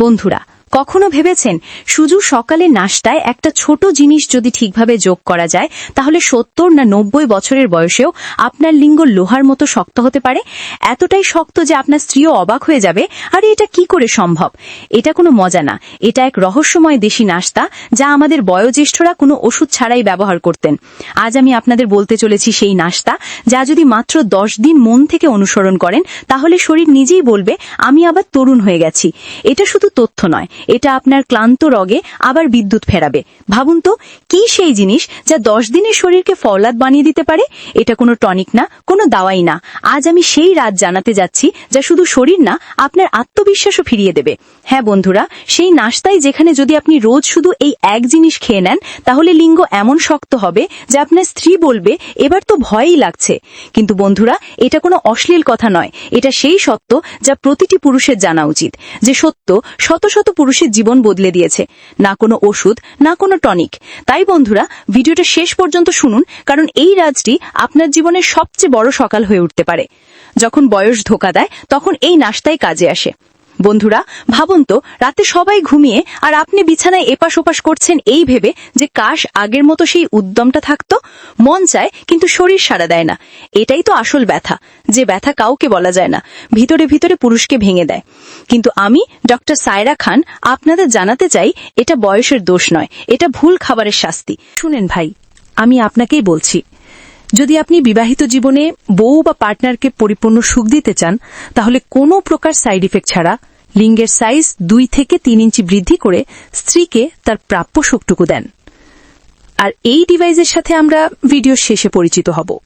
বন্ধুরা কখনো ভেবেছেন শুধু সকালে নাস্তায় একটা ছোট জিনিস যদি ঠিকভাবে যোগ করা যায়, তাহলে সত্তর না নব্বই বছরের বয়সেও আপনার লিঙ্গ লোহার মতো শক্ত হতে পারে? এতটাই শক্ত যে আপনার স্ত্রীও অবাক হয়ে যাবে, আরে, এটা কি করে সম্ভব? এটা কোনো মজা না। এটা এক রহস্যময় দেশি নাস্তা, যা আমাদের বয়োজ্যেষ্ঠরা কোনো ওষুধ ছাড়াই ব্যবহার করতেন। আজ আমি আপনাদের বলতে চলেছি সেই নাস্তা, যা যদি মাত্র দশ দিন মন থেকে অনুসরণ করেন, তাহলে শরীর নিজেই বলবে, আমি আবার তরুণ হয়ে গেছি। এটা শুধু তথ্য নয় এটা আপনার ক্লান্ত রগে আবার বিদ্যুৎ ফেরাবে। ভাবুন তো, কি সেই জিনিস যা দশ দিনের শরীরকে ফওলাদ বানিয়ে দিতে পারে? এটা কোনো টনিক না, কোনো দাওয়াই না। আজ আমি সেই রাত জানাতে যাচ্ছি যা শুধু শরীর না, আপনার আত্মবিশ্বাসও ফিরিয়ে দেবে। হ্যাঁ বন্ধুরা, সেই নাস্তায় যেখানে যদি আপনি রোজ শুধু এই এক জিনিস খেয়ে নেন, তাহলে লিঙ্গ এমন শক্ত হবে যে আপনার স্ত্রী বলবে, এবার তো ভয়ই লাগছে। কিন্তু বন্ধুরা, এটা কোনো অশ্লীল কথা নয়। এটা সেই সত্য যা প্রতিটি পুরুষের জানা উচিত। যে সত্য শত শত পুরুষের জীবন বদলে দিয়েছে। না কোনো ওষুধ, না কোনো টনিক। তাই বন্ধুরা, ভিডিওটা শেষ পর্যন্ত শুনুন, কারণ এই রাজটি আপনার জীবনের সবচেয়ে বড় সকাল হয়ে উঠতে পারে। যখন বয়স ধোকা দেয়, তখন এই নাস্তায় কাজে আসে। বন্ধুরা, ভাবুন তো, রাতে সবাই ঘুমিয়ে আর আপনি বিছানায় এপাশ ওপাশ করছেন এই ভেবে যে কাশ আগের মতো সেই উদ্যমটা থাকতো? মন চায় কিন্তু শরীর সাড়া দেয় না। এটাই তো আসল ব্যথা, যে ব্যথা কাউকে বলা যায় না, ভিতরে ভিতরে পুরুষকে ভেঙে দেয়। কিন্তু আমি, ডক্টর সায়রা খান, আপনাদের জানাতে চাই, এটা বয়সের দোষ নয়, এটা ভুল খাবারের শাস্তি। শুনেন ভাই, আমি আপনাকেই বলছি, যদি আপনি বিবাহিত জীবনে বউ বা পার্টনারকে পরিপূর্ণ সুখ দিতে চান, তাহলে কোনো প্রকার সাইড ইফেক্ট ছাড়া লিঙ্গের সাইজ দুই থেকে তিন ইঞ্চি বৃদ্ধি করে স্ত্রীকে তার প্রাপ্য শোকটুকু দেন। আর এই ডিভাইসের সাথে আমরা ভিডিও শেষে পরিচিত হব।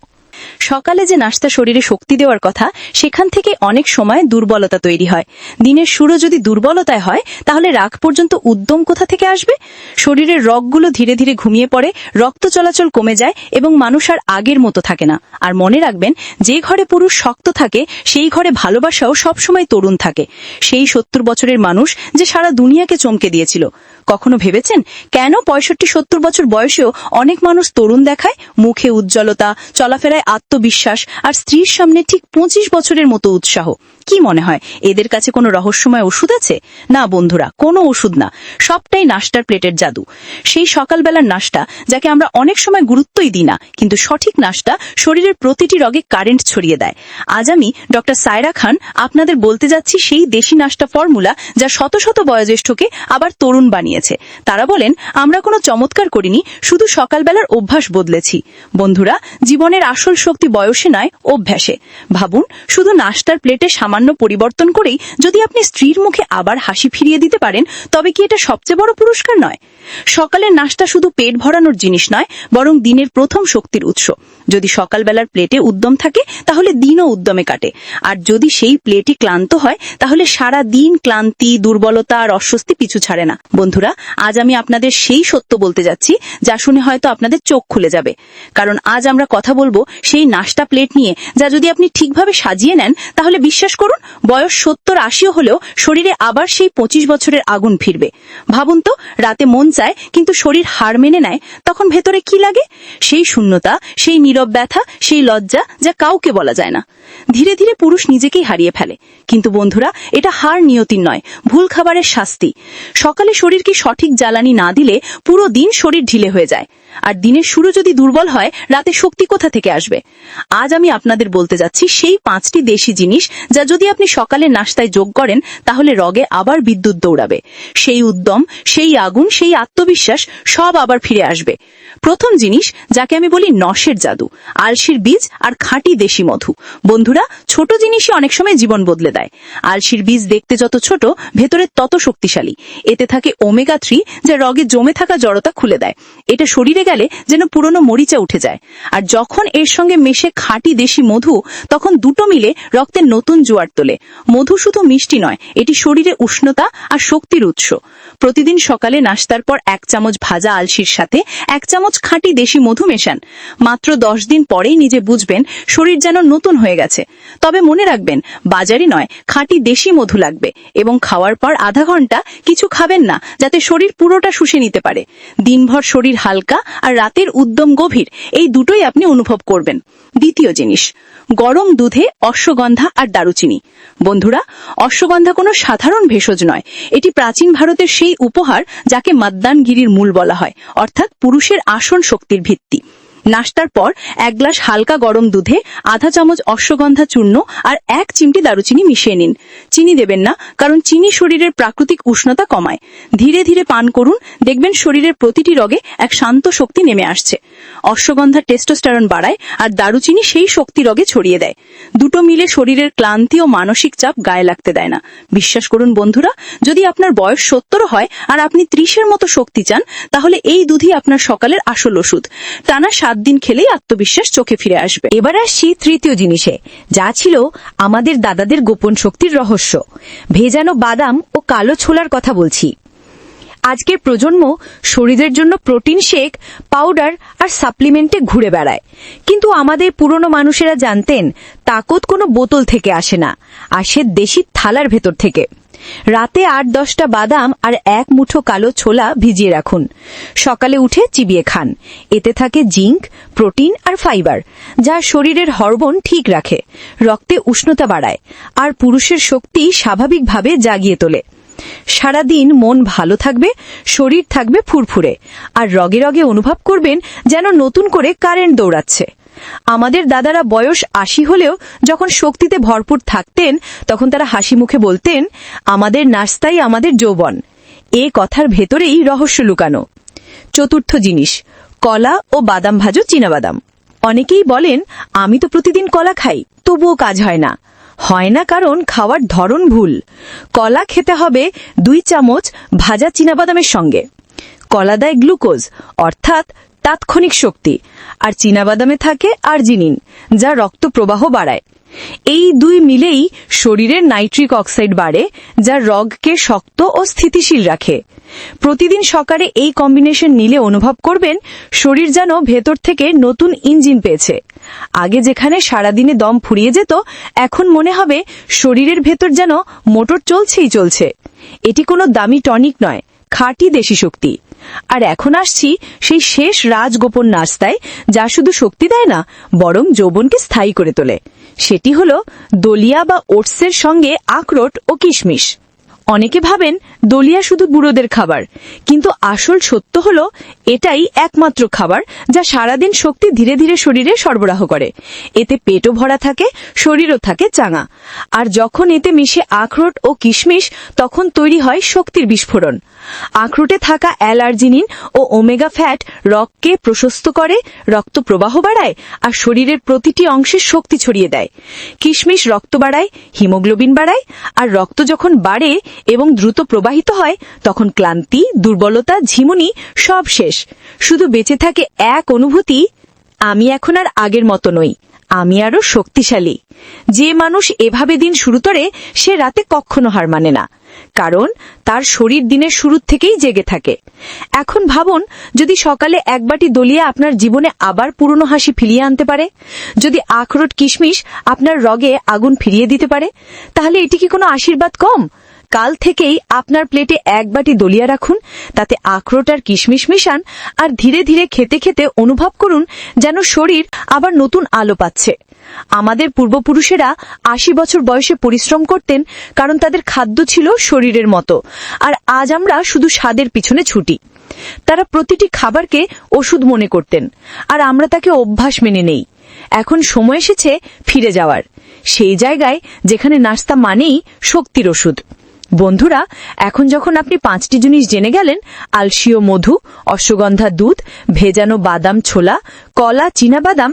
সকালে যে নাস্তা শরীরে শক্তি দেওয়ার কথা, সেখান থেকে অনেক সময় দুর্বলতা তৈরি হয়। দিনের শুরু যদি দুর্বলতায় হয়, তাহলে রাগ পর্যন্ত উদ্যম কোথা থেকে আসবে? শরীরের রগগুলো ধীরে ধীরে ঘুমিয়ে পড়ে, রক্ত চলাচল কমে যায় এবং মানুষ আর আগের মতো থাকে না। আর মনে রাখবেন, যে ঘরে পুরুষ শক্ত থাকে, সেই ঘরে ভালোবাসাও সবসময় তরুণ থাকে। সেই সত্তর বছরের মানুষ যে সারা দুনিয়াকে চমকে দিয়েছিল। কখনো ভেবেছেন? কেন পঁয়ষট্টি সত্তর বছর বয়সেও অনেক মানুষ তরুণ দেখায় মুখে উজ্জ্বলতা, চলাফেরায় আত্মবিশ্বাস আর স্ত্রীর সামনে ঠিক পঁচিশ বছরের মতো উৎসাহ? কি মনে হয়? এদের কাছে কোনো রহস্যময় ওষুধ আছে? না, বন্ধুরা, কোনো ওষুধ না। সবটাই নাস্তার প্লেটের জাদু। সেই সকালবেলার নাস্তা যাকে আমরা অনেক সময় গুরুত্বই দিই না, কিন্তু সঠিক নাস্তা শরীরের প্রতিটি রগে কারেন্ট ছড়িয়ে দেয়। আজ আমি ডক্টর সায়রা খান আপনাদের বলতে যাচ্ছি সেই দেশি নাস্তা ফর্মুলা যা শত শত বয়োজ্যেষ্ঠকে আবার তরুণ বানিয়েছে। তারা বলেন, আমরা কোনো চমৎকার করিনি, শুধু সকালবেলার অভ্যাস বদলেছি। বন্ধুরা, জীবনের আসল শক্তি বয়সে নয়, অভ্যাসে। ভাবুন, শুধু নাস্তার প্লেটে সামান্য পরিবর্তন করেই যদি আপনি স্ত্রীর মুখে আবার হাসি ফিরিয়ে দিতে পারেন, তবে কি এটা সবচেয়ে বড় পুরস্কার নয়? সকালের নাস্তা শুধু পেট ভরানোর জিনিস নয়, বরং দিনের প্রথম শক্তির উৎস। যদি সকালবেলার প্লেটে উদ্যম থাকে, তাহলে দিনও উদ্যমে কাটে। আর যদি সেই প্লেটই ক্লান্ত হয়, তাহলে সারা দিন ক্লান্তি, দুর্বলতা আর অস্বস্তি পিছু ছাড়ে না। বন্ধুরা, আজ আমি আপনাদের সেই সত্য বলতে যাচ্ছি, যা শুনে হয়তো আপনাদের চোখ খুলে যাবে। কারণ আজ আমরা কথা বলব সেই নাস্তা প্লেট নিয়ে, যা যদি আপনি ঠিকভাবে সাজিয়ে নেন, তাহলে বিশ্বাস করুন, বয়স সত্তর আশিও হলেও শরীরে আবার সেই পঁচিশ বছরের আগুন ফিরবে। ভাবুন তো, রাতে মন চায় কিন্তু শরীর হার মেনে নেয়, তখন ভেতরে কি লাগে? সেই শূন্যতা, সেই নীরব ব্যথা, সেই লজ্জা যা কাউকে বলা যায় না। ধীরে ধীরে পুরুষ নিজেকেই হারিয়ে ফেলে। কিন্তু বন্ধুরা, এটা হার নিয়তির নয়, ভুল খাবারের শাস্তি। সকালে শরীর কি সঠিক জ্বালানি না দিলে পুরো দিন শরীর ঢিলে হয়ে যায়। আর দিনের শুরু যদি দুর্বল হয়, রাতে শক্তি কোথা থেকে আসবে? আজ আমি আপনাদের বলতে যাচ্ছি সেই পাঁচটি দেশি জিনিস যা যদি আপনি সকালে নাস্তায় যোগ করেন, তাহলে রগে আবার বিদ্যুৎ দৌড়াবে। সেই উদ্যম, সেই আগুন, সেই আত্মবিশ্বাস সব আবার ফিরে আসবে। প্রথম জিনিস, যাকে আমি বলি নশের জাদু, আলসির বীজ আর খাঁটি দেশি মধু। বন্ধুরা, ছোট জিনিসই অনেক সময় জীবন বদলে দেয়। আলসির বীজ দেখতে যত ছোট, ভেতরে তত শক্তিশালী। এতে থাকে ওমেগা থ্রি, যা রগে জমে থাকা জড়তা খুলে দেয়। এটা শরীরে গেলে যেন পুরনো মরিচা উঠে যায়। আর যখন এর সঙ্গে মেশে খাঁটি দেশি মধু, তখন দুটো মিলে রক্তের নতুন জোয়ার তোলে। মধু শুধু মিষ্টি নয়, এটি শরীরে উষ্ণতা আর শক্তির উৎস। প্রতিদিন সকালে নাস্তার পর এক চামচ ভাজা আলসির সাথে এক চামচ খাঁটি দেশি মধু মেশান। মাত্র দশ দিন পরেই নিজে বুঝবেন, শরীর যেন নতুন হয়ে গেছে। তবে মনে রাখবেন, বাজারি নয়, খাঁটি দেশি মধু লাগবে। এবং খাওয়ার পর আধা ঘণ্টা কিছু খাবেন না, যাতে শরীর পুরোটা শুষে নিতে পারে। দিনভর শরীর হালকা আর রাতের উদ্যম গভীর, এই দুটোই আপনি অনুভব করবেন। দ্বিতীয় জিনিস, গরম দুধে অশ্বগন্ধা আর দারুচিনি। বন্ধুরা, অশ্বগন্ধা কোনো সাধারণ ভেষজ নয়। এটি প্রাচীন ভারতের সেই উপহার যাকে মাদ্দানগিরির মূল বলা হয়, অর্থাৎ পুরুষের আসন শক্তির ভিত্তি। নাস্তার পর এক গ্লাস হালকা গরম দুধে আধা চামচ অশ্বগন্ধা চূর্ণ আর এক চিমটি দারুচিনি মিশিয়ে নিন। চিনি দেবেন না, কারণ চিনি শরীরের প্রাকৃতিক উষ্ণতা কমায়। ধীরে ধীরে পান করুন, দেখবেন শরীরের প্রতিটি রগে এক শান্ত শক্তি নেমে আসছে। অশ্বগন্ধা টেস্টোস্টেরন বাড়ায় আর দারুচিনি সেই শক্তি রগে ছড়িয়ে দেয়। দুটো মিলে শরীরের ক্লান্তি ও মানসিক চাপ গায়ে লাগতে দেয় না। বিশ্বাস করুন বন্ধুরা, যদি আপনার বয়স সত্তর হয় আর আপনি ত্রিশের মতো শক্তি চান, তাহলে এই দুধই আপনার সকালের আসল ওষুধ। টানা দিন খেলেই আত্মবিশ্বাস চোখে ফিরে আসবে। এবার আসছি তৃতীয় জিনিসে, যা ছিল আমাদের দাদাদের গোপন শক্তির রহস্য। ভেজানো বাদাম ও কালো ছোলার কথা বলছি। আজকের প্রজন্ম শরীরের জন্য প্রোটিন শেক, পাউডার আর সাপ্লিমেন্টে ঘুরে বেড়ায়। কিন্তু আমাদের পুরনো মানুষেরা জানতেন, তাকত কোনো বোতল থেকে আসে না আসে দেশি থালার ভেতর থেকে। রাতে আট দশটা বাদাম আর এক মুঠো কালো ছোলা ভিজিয়ে রাখুন। সকালে উঠে চিবিয়ে খান। এতে থাকে জিঙ্ক, প্রোটিন আর ফাইবার, যা শরীরের হরমোন ঠিক রাখে, রক্তে উষ্ণতা বাড়ায়, আর পুরুষের শক্তি স্বাভাবিকভাবে জাগিয়ে তোলে। সারাদিন মন ভালো থাকবে, শরীর থাকবে ফুরফুরে, আর রগে রগে অনুভব করবেন যেন নতুন করে কারেন্ট দৌড়াচ্ছে। আমাদের দাদারা বয়স আশি হলেও যখন শক্তিতে ভরপুর থাকতেন, তখন তারা হাসি মুখে বলতেন, আমাদের নাস্তাই আমাদের যৌবন। এ কথার ভেতরেই রহস্য লুকানো। চতুর্থ জিনিস, কলা ও বাদাম ভাজো চীনাবাদাম। অনেকেই বলেন, আমি তো প্রতিদিন কলা খাই, তবুও কাজ হয় না। হয় না কারণ খাওয়ার ধরন ভুল। কলা খেতে হবে দুই চামচ ভাজা চীনাবাদামের সঙ্গে। কলা দেয় গ্লুকোজ, অর্থাৎ তাৎক্ষণিক শক্তি, আর চীনাবাদামে থাকে আর্জিনিন, যা রক্ত প্রবাহ বাড়ায়। এই দুই মিলেই শরীরের নাইট্রিক অক্সাইড বাড়ে, যা রগকে শক্ত ও স্থিতিশীল রাখে। প্রতিদিন সকালে এই কম্বিনেশন নিলে অনুভব করবেন, শরীর যেন ভেতর থেকে নতুন ইঞ্জিন পেয়েছে। আগে যেখানে সারাদিনে দম ফুরিয়ে যেত, এখন মনে হবে শরীরের ভেতর যেন মোটর চলছেই চলছে। এটি কোনো দামি টনিক নয়, খাঁটি দেশি শক্তি। আর এখন আসছি সেই শেষ রাজগোপন নাস্তায় যা শুধু শক্তি দেয় না, বরং যৌবনকে স্থায়ী করে তোলে। সেটি হল দলিয়া বা ওটসের সঙ্গে আখরোট ও কিশমিশ। অনেকে ভাবেন দলিয়া শুধু বুড়োদের খাবার, কিন্তু আসল সত্য হল এটাই একমাত্র খাবার যা সারাদিন শক্তি ধীরে ধীরে শরীরে সরবরাহ করে। এতে পেটও ভরা থাকে, শরীরও থাকে চাঙা। আর যখন এতে মিশে আখরোট ও কিশমিশ, তখন তৈরি হয় শক্তির বিস্ফোরণ। আখরোটে থাকা অ্যালার্জিনিন ও ওমেগা ফ্যাট রক্তকে প্রশস্ত করে, রক্ত প্রবাহ বাড়ায় আর শরীরের প্রতিটি অংশে শক্তি ছড়িয়ে দেয়। কিশমিশ রক্ত বাড়ায়, হিমোগ্লোবিন বাড়ায় আর রক্ত যখন বাড়ে এবং দ্রুত প্রবাহিত হয়, তখন ক্লান্তি, দুর্বলতা, ঝিমুনি সব শেষ। শুধু বেঁচে থাকে এক অনুভূতি, আমি এখন আর আগের মতো নই, আমি আরও শক্তিশালী। যে মানুষ এভাবে দিন শুরু করে সে রাতে কখনো হার মানে না, কারণ তার শরীর দিনের শুরু থেকেই জেগে থাকে। এখন ভাবুন, যদি সকালে এক বাটি দলিয়া আপনার জীবনে আবার পুরনো হাসি ফিরিয়ে আনতে পারে, যদি আখরোট কিশমিশ আপনার রগে আগুন ফিরিয়ে দিতে পারে, তাহলে এটি কি কোনো আশীর্বাদ কম? কাল থেকেই আপনার প্লেটে এক বাটি দলিয়া রাখুন, তাতে আখরোট আর কিশমিশ মিশান, আর ধীরে ধীরে খেতে খেতে অনুভব করুন যেন শরীর আবার নতুন আলো পাচ্ছে। আমাদের পূর্বপুরুষেরা আশি বছর বয়সে পরিশ্রম করতেন, কারণ তাদের খাদ্য ছিল শরীরের মতো। আর আজ আমরা শুধু স্বাদের পিছনে ছুটি। তারা প্রতিটি খাবারকে ওষুধ মনে করতেন, আর আমরা তাকে অভ্যাস মেনে নেই। এখন সময় এসেছে ফিরে যাওয়ার। সেই জায়গায় যেখানে নাস্তা মানেই শক্তির ওষুধ। বন্ধুরা, এখন যখন আপনি পাঁচটি জিনিস জেনে গেলেন আলসীয় মধু, অশ্বগন্ধা দুধ, ভেজানো বাদাম ছোলা, কলা, চীনাবাদাম,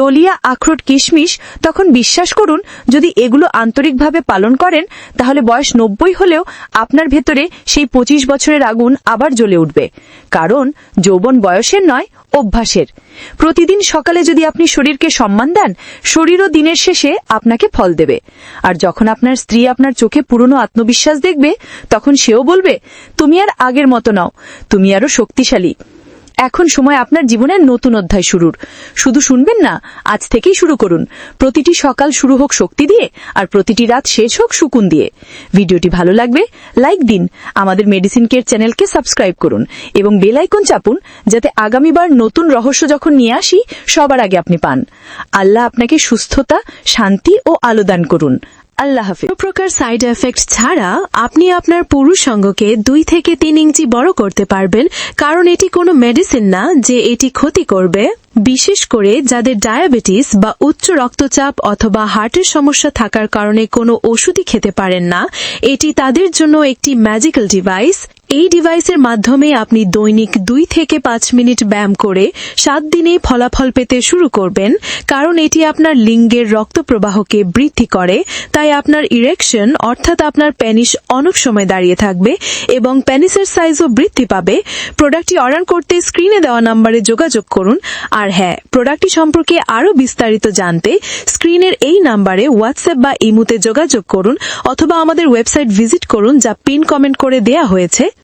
দলিয়া, আখরোট, কিশমিশ, তখন বিশ্বাস করুন, যদি এগুলো আন্তরিকভাবে পালন করেন, তাহলে বয়স নব্বই হলেও আপনার ভেতরে সেই পঁচিশ বছরের আগুন আবার জ্বলে উঠবে। কারণ যৌবন বয়সের নয়, অভ্যাসের। প্রতিদিন সকালে যদি আপনি শরীরকে সম্মান দেন, শরীরও দিনের শেষে আপনাকে ফল দেবে। আর যখন আপনার স্ত্রী আপনার চোখে পুরনো আত্মবিশ্বাস দেখবে, তখন সেও বলবে, তুমি আর আগের মতো নাও। তুমি আরও শক্তিশালী। এখন সময় আপনার জীবনের নতুন অধ্যায় শুরুর। শুধু শুনবেন না, আজ থেকেই শুরু করুন। প্রতিটি সকাল শুরু হোক শক্তি দিয়ে, আর প্রতিটি রাত শেষ হোক সুকুন দিয়ে। ভিডিওটি ভালো লাগবে লাইক দিন, আমাদের মেডিসিন কেয়ার চ্যানেলকে সাবস্ক্রাইব করুন, এবং বেল আইকন চাপুন, যাতে আগামীবার নতুন রহস্য যখন নিয়ে আসি, সবার আগে আপনি পান। আল্লাহ আপনাকে সুস্থতা, শান্তি ও আলো দান করুন। আল্লাহ হাফিজ। প্রকার সাইড এফেক্ট ছাড়া আপনি আপনার পুরুষ সঙ্গকে দুই থেকে তিন ইঞ্চি বড় করতে পারবেন, কারণ এটি কোনো মেডিসিন না যে এটি ক্ষতি করবে, বিশেষ করে যাদের ডায়াবেটিস বা উচ্চ রক্তচাপ অথবা হার্টের সমস্যা থাকার কারণে কোনো ওষুধই খেতে পারেন না। এটি তাদের জন্য একটি ম্যাজিক্যাল ডিভাইস এই ডিভাইসের মাধ্যমে আপনি দৈনিক দুই থেকে পাঁচ মিনিট ব্যায়াম করে সাত দিনেই ফলাফল পেতে শুরু করবেন। কারণ এটি আপনার লিঙ্গের রক্ত প্রবাহকে বৃদ্ধি করে, তাই আপনার ইরেকশন অর্থাৎ আপনার প্যানিস অনেক সময় দাঁড়িয়ে থাকবে এবং প্যানিসের সাইজও বৃদ্ধি পাবে। প্রোডাক্টটি অর্ডার করতে স্ক্রিনে দেওয়া নম্বরে যোগাযোগ করুন। আর হ্যাঁ প্রোডাক্টটি সম্পর্কে আরও বিস্তারিত জানতে স্ক্রিনের এই নাম্বারে হোয়াটসঅ্যাপ বা ইমুতে যোগাযোগ করুন অথবা আমাদের ওয়েবসাইট ভিজিট করুন, যা পিন কমেন্ট করে দেয়া হয়েছে।